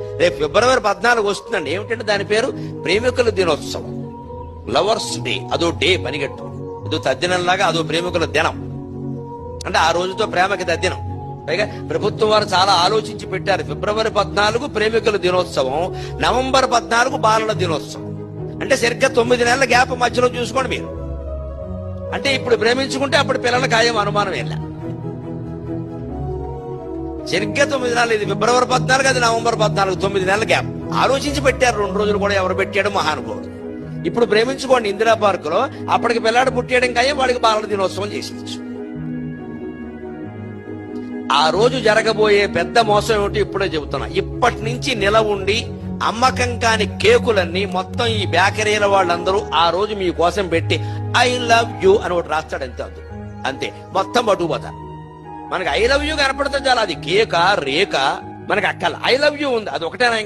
రేపు ఫిబ్రవరి పద్నాలుగు వస్తుందండి. ఏమిటంటే దాని పేరు? ప్రేమికుల దినోత్సవం. లవర్స్ డే అదో డే పనిగట్టు. ఇదో తద్దినంలాగా అదో ప్రేమికుల దినం. అంటే ఆ రోజుతో ప్రేమకి తద్దినం. పైగా ప్రభుత్వం వారు చాలా ఆలోచించి పెట్టారు. ఫిబ్రవరి పద్నాలుగు ప్రేమికుల దినోత్సవం నవంబర్ పద్నాలుగు బాలల దినోత్సవం. అంటే సరిగ్గా తొమ్మిది నెలల గ్యాప్ మధ్యలో చూసుకోండి మీరు. అంటే ఇప్పుడు ప్రేమించుకుంటే అప్పుడు పిల్లల ఖాయం అనుమానం వెళ్ళా సరిగ్గా తొమ్మిది నెలలు ఇది ఫిబ్రవరి పద్నాలుగు అది నవంబర్ పద్నాలుగు తొమ్మిది నెలల గ్యాప్. ఆలోచించి పెట్టారు రెండు రోజులు కూడా ఎవరు పెట్టాడు మహానుభావుడు. ఇప్పుడు ప్రేమించుకోండి ఇందిరా పార్క్లో అప్పటికి పిల్లాడు పుట్టేయడం కానీ వాడికి బాలల దినోత్సవం చేసేయచ్చు. ఆ రోజు జరగబోయే పెద్ద మోసం ఏమిటి ఇప్పుడే చెబుతున్నా. ఇప్పటి నుంచి నిల ఉండి అమ్మకం కాని కేకులన్నీ మొత్తం ఈ బేకరీల వాళ్ళందరూ ఆ రోజు మీ కోసం పెట్టి ఐ లవ్ యూ అని ఒకటి రాస్తాడు అంతే. అంతే. మొత్తం పట్టుకుపోతారు మనకి ఐ లవ్ యూ కనపడితే చాలా. అది కేక రేక మనకి అక్కల. ఐ లవ్ యూ ఉంది. అది ఒకటేనా